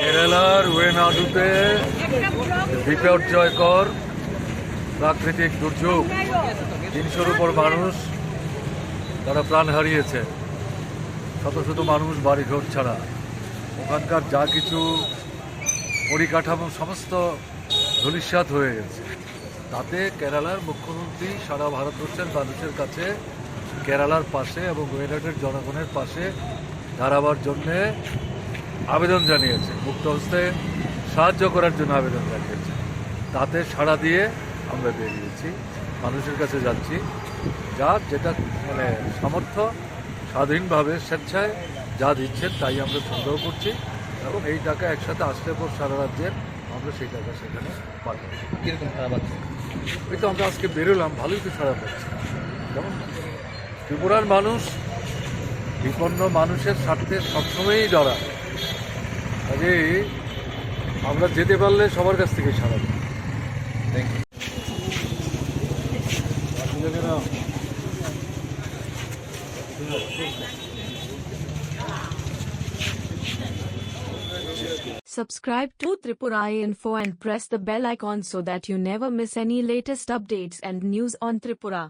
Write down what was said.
কেরালার ওয়েনাডুতে বিপর্যয়কর প্রাকৃতিক দুর্যোগ, তিনশোর উপর মানুষ তারা প্রাণ হারিয়েছে। শত শত মানুষ বাড়িঘর ছাড়া। ওখানকার যা কিছু পরিকাঠামো সমস্ত ধূলিসাত হয়ে গেছে। তাতে কেরালার মুখ্যমন্ত্রী সারা ভারতবর্ষের মানুষের কাছে কেরালার পাশে এবং ওয়েনাডের জনগণের পাশে দাঁড়াবার জন্যে আবেদন জানিয়েছে। মুক্ত হস্তে সাহায্য করার জন্য আবেদন জানিয়েছে। তাতে সাড়া দিয়ে আমরা বেরিয়েছি। মানুষের কাছে যাচ্ছি। যার যেটা মানে সামর্থ্য স্বাধীনভাবে স্বেচ্ছায় যা দিচ্ছেন তাই আমরা সংগ্রহ করছি এবং এই টাকা একসাথে আসলে পর সারা রাজ্যের আমরা সেই টাকা সেখানে পাঠাবো। কীরকম খারাপ আছে এই তো আমরা আজকে বেরোলাম ভালোই তো সারা পাচ্ছি যেমন ত্রিপুরার মানুষ বিপন্ন মানুষের স্বার্থে সবসময়ই দাঁড়ায় কাজে আমরা যেতে পারলে সবার কাছ থেকে সারা পাই। Thank you Subscribe to Tripura Info and press the bell icon so that you never miss any latest updates and news on Tripura.